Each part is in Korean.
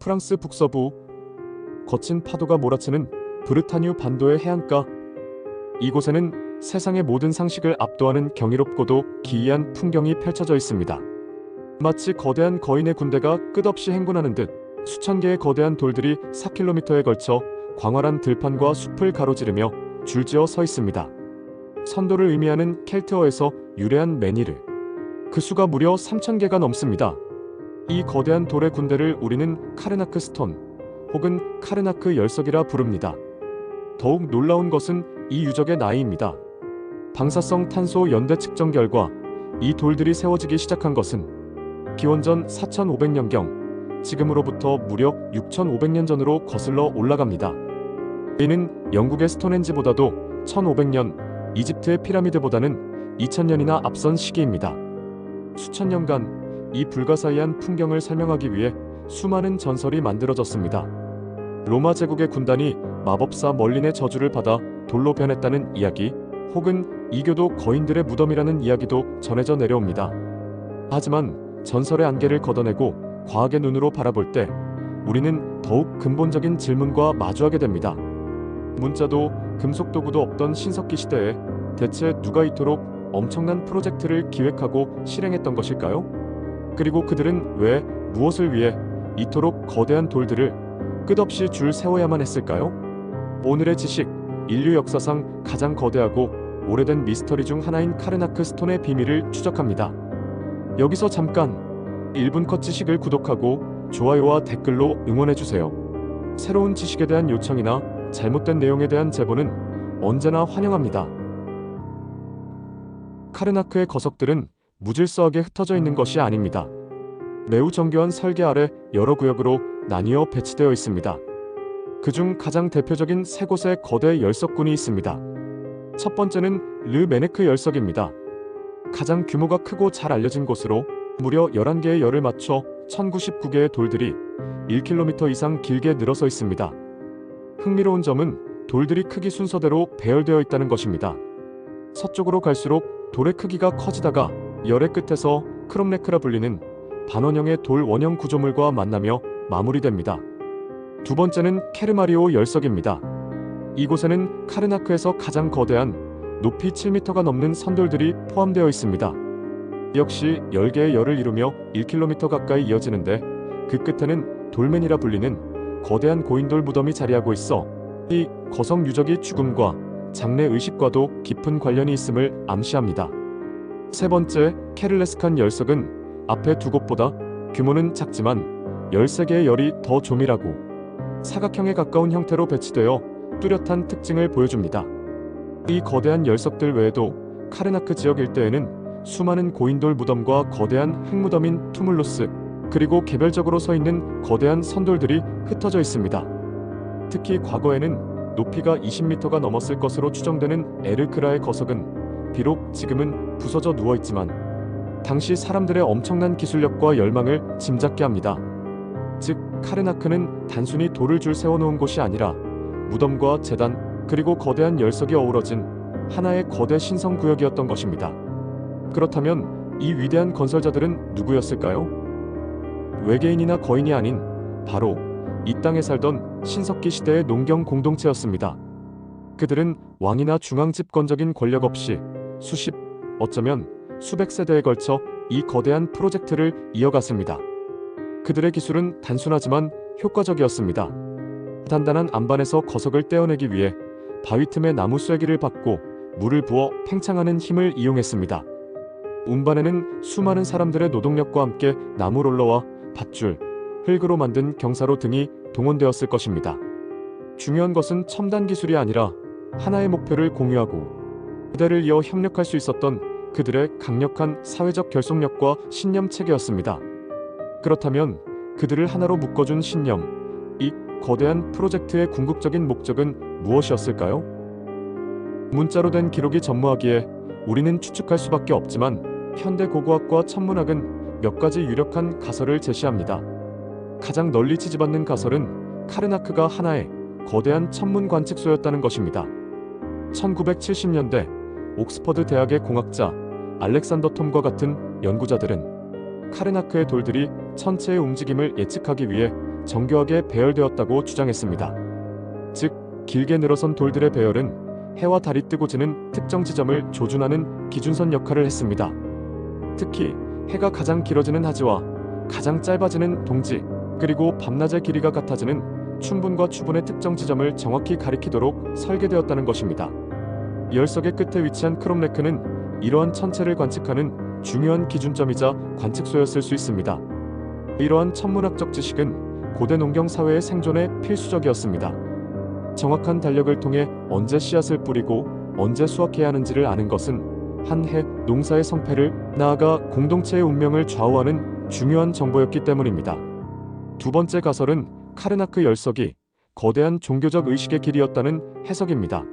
프랑스 북서부 거친 파도가 몰아치는 브르타뉴 반도의 해안가 이곳에는 세상의 모든 상식을 압도하는 경이롭고도 기이한 풍경이 펼쳐져 있습니다. 마치 거대한 거인의 군대가 끝없이 행군하는 듯 수천 개의 거대한 돌들이 4km에 걸쳐 광활한 들판과 숲을 가로지르며 줄지어 서 있습니다. 선도를 의미하는 켈트어에서 유래한 메니르. 그 수가 무려 3,000개가 넘습니다. 이 거대한 돌의 군대를 우리는 카르나크 스톤 혹은 카르나크 열석이라 부릅니다. 더욱 놀라운 것은 이 유적의 나이입니다. 방사성 탄소 연대 측정 결과 이 돌들이 세워지기 시작한 것은 기원전 4,500년경 지금으로부터 무려 6,500년 전으로 거슬러 올라갑니다. 이는 영국의 스톤헨지보다도 1,500년, 이집트의 피라미드보다는 2,000년이나 앞선 시기입니다. 수천 년간 이 불가사의한 풍경을 설명하기 위해 수많은 전설이 만들어졌습니다. 로마 제국의 군단이 마법사 멀린의 저주를 받아 돌로 변했다는 이야기, 혹은 이교도 거인들의 무덤이라는 이야기도 전해져 내려옵니다. 하지만 전설의 안개를 걷어내고 과학의 눈으로 바라볼 때 우리는 더욱 근본적인 질문과 마주하게 됩니다. 문자도 금속 도구도 없던 신석기 시대에 대체 누가 이토록 엄청난 프로젝트를 기획하고 실행했던 것일까요? 그리고 그들은 왜 무엇을 위해 이토록 거대한 돌들을 끝없이 줄 세워야만 했을까요? 오늘의 지식, 인류 역사상 가장 거대하고 오래된 미스터리 중 하나인 카르나크 스톤의 비밀을 추적합니다. 여기서 잠깐 1분 컷 지식을 구독하고 좋아요와 댓글로 응원해주세요. 새로운 지식에 대한 요청이나 잘못된 내용에 대한 제보는 언제나 환영합니다. 카르나크의 거석들은 무질서하게 흩어져 있는 것이 아닙니다. 매우 정교한 설계 아래 여러 구역으로 나뉘어 배치되어 있습니다. 그중 가장 대표적인 세 곳의 거대 열석군이 있습니다. 첫 번째는 르 메네크 열석입니다. 가장 규모가 크고 잘 알려진 곳으로 무려 11개의 열을 맞춰 1099개의 돌들이 1km 이상 길게 늘어서 있습니다. 흥미로운 점은 돌들이 크기 순서대로 배열되어 있다는 것입니다. 서쪽으로 갈수록 돌의 크기가 커지다가 열의 끝에서 크롬네크라 불리는 반원형의 돌 원형 구조물과 만나며 마무리됩니다. 두 번째는 케르마리오 열석입니다. 이곳에는 카르나크에서 가장 거대한 높이 7m가 넘는 선돌들이 포함되어 있습니다. 역시 10개의 열을 이루며 1km 가까이 이어지는데 그 끝에는 돌맨이라 불리는 거대한 고인돌 무덤이 자리하고 있어 이 거성 유적이 죽음과 장래 의식과도 깊은 관련이 있음을 암시합니다. 세 번째, 케를레스칸 열석은 앞에 두 곳보다 규모는 작지만 13개의 열이 더 조밀하고 사각형에 가까운 형태로 배치되어 뚜렷한 특징을 보여줍니다. 이 거대한 열석들 외에도 카르나크 지역 일대에는 수많은 고인돌 무덤과 거대한 흙무덤인 투물로스 그리고 개별적으로 서 있는 거대한 선돌들이 흩어져 있습니다. 특히 과거에는 높이가 20m가 넘었을 것으로 추정되는 에르크라의 거석은 비록 지금은 부서져 누워 있지만 당시 사람들의 엄청난 기술력과 열망을 짐작케 합니다. 즉 카르나크는 단순히 돌을 줄 세워놓은 곳이 아니라 무덤과 재단 그리고 거대한 열석이 어우러진 하나의 거대 신성 구역이었던 것입니다. 그렇다면 이 위대한 건설자들은 누구였을까요? 외계인이나 거인이 아닌 바로 이 땅에 살던 신석기 시대의 농경 공동체였습니다. 그들은 왕이나 중앙 집권적인 권력 없이 수십, 어쩌면 수백 세대에 걸쳐 이 거대한 프로젝트를 이어갔습니다. 그들의 기술은 단순하지만 효과적이었습니다. 단단한 안반에서 거석을 떼어내기 위해 바위 틈에 나무 쐐기를 박고 물을 부어 팽창하는 힘을 이용했습니다. 운반에는 수많은 사람들의 노동력과 함께 나무 롤러와 밧줄, 흙으로 만든 경사로 등이 동원되었을 것입니다. 중요한 것은 첨단 기술이 아니라 하나의 목표를 공유하고 그대를 이어 협력할 수 있었던 그들의 강력한 사회적 결속력과 신념 체계였습니다. 그렇다면 그들을 하나로 묶어준 신념, 이 거대한 프로젝트의 궁극적인 목적은 무엇이었을까요? 문자로 된 기록이 전무하기에 우리는 추측할 수밖에 없지만 현대 고고학과 천문학은 몇 가지 유력한 가설을 제시합니다. 가장 널리 지지받는 가설은 카르나크가 하나의 거대한 천문 관측소였다는 것입니다. 1970년대 옥스퍼드 대학의 공학자 알렉산더 톰과 같은 연구자들은 카르나크의 돌들이 천체의 움직임을 예측하기 위해 정교하게 배열되었다고 주장했습니다. 즉, 길게 늘어선 돌들의 배열은 해와 달이 뜨고 지는 특정 지점을 조준하는 기준선 역할을 했습니다. 특히 해가 가장 길어지는 하지와 가장 짧아지는 동지, 그리고 밤낮의 길이가 같아지는 춘분과 추분의 특정 지점을 정확히 가리키도록 설계되었다는 것입니다. 열석의 끝에 위치한 크롬레크는 이러한 천체를 관측하는 중요한 기준점이자 관측소였을 수 있습니다. 이러한 천문학적 지식은 고대 농경 사회의 생존에 필수적이었습니다. 정확한 달력을 통해 언제 씨앗을 뿌리고 언제 수확해야 하는지를 아는 것은 한 해 농사의 성패를 나아가 공동체의 운명을 좌우하는 중요한 정보였기 때문입니다. 두 번째 가설은 카르나크 열석이 거대한 종교적 의식의 길이었다는 해석입니다.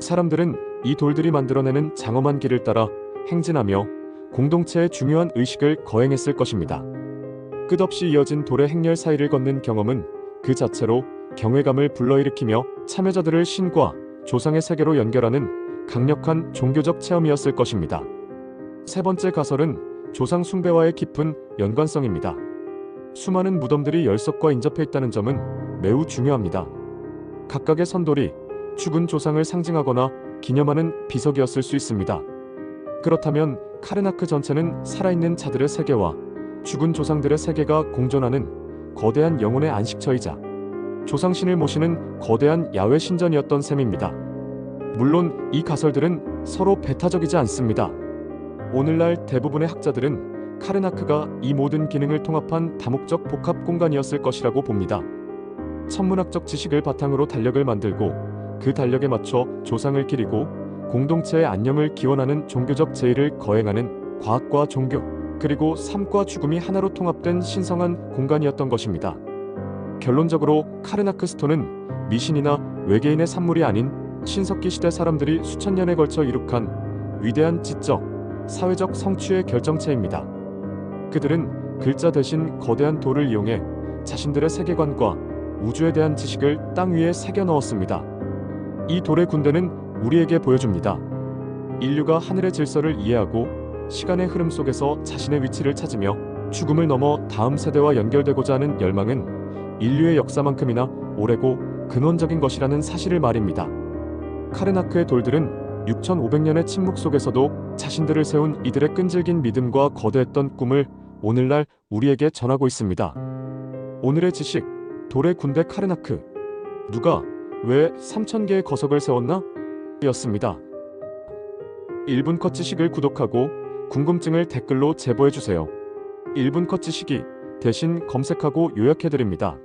사람들은 이 돌들이 만들어내는 장엄한 길을 따라 행진하며 공동체의 중요한 의식을 거행했을 것입니다. 끝없이 이어진 돌의 행렬 사이를 걷는 경험은 그 자체로 경외감을 불러일으키며 참여자들을 신과 조상의 세계로 연결하는 강력한 종교적 체험이었을 것입니다. 세 번째 가설은 조상 숭배와의 깊은 연관성입니다. 수많은 무덤들이 열석과 인접해 있다는 점은 매우 중요합니다. 각각의 선돌이 죽은 조상을 상징하거나 기념하는 비석이었을 수 있습니다. 그렇다면 카르나크 전체는 살아있는 자들의 세계와 죽은 조상들의 세계가 공존하는 거대한 영혼의 안식처이자 조상신을 모시는 거대한 야외 신전이었던 셈입니다. 물론 이 가설들은 서로 배타적이지 않습니다. 오늘날 대부분의 학자들은 카르나크가 이 모든 기능을 통합한 다목적 복합 공간이었을 것이라고 봅니다. 천문학적 지식을 바탕으로 달력을 만들고 그 달력에 맞춰 조상을 기리고 공동체의 안녕을 기원하는 종교적 제의를 거행하는 과학과 종교 그리고 삶과 죽음이 하나로 통합된 신성한 공간이었던 것입니다. 결론적으로 카르나크 스톤은 미신이나 외계인의 산물이 아닌 신석기 시대 사람들이 수천 년에 걸쳐 이룩한 위대한 지적, 사회적 성취의 결정체입니다. 그들은 글자 대신 거대한 돌을 이용해 자신들의 세계관과 우주에 대한 지식을 땅 위에 새겨 넣었습니다. 이 돌의 군대는 우리에게 보여줍니다. 인류가 하늘의 질서를 이해하고 시간의 흐름 속에서 자신의 위치를 찾으며 죽음을 넘어 다음 세대와 연결되고자 하는 열망은 인류의 역사만큼이나 오래고 근원적인 것이라는 사실을 말입니다. 카르나크의 돌들은 6500년의 침묵 속에서도 자신들을 세운 이들의 끈질긴 믿음과 거대했던 꿈을 오늘날 우리에게 전하고 있습니다. 오늘의 지식, 돌의 군대 카르나크. 누가 왜 3000개의 거석을 세웠나? 였습니다. 1분 컷 지식을 구독하고 궁금증을 댓글로 제보해 주세요. 1분 컷 지식이 대신 검색하고 요약해 드립니다.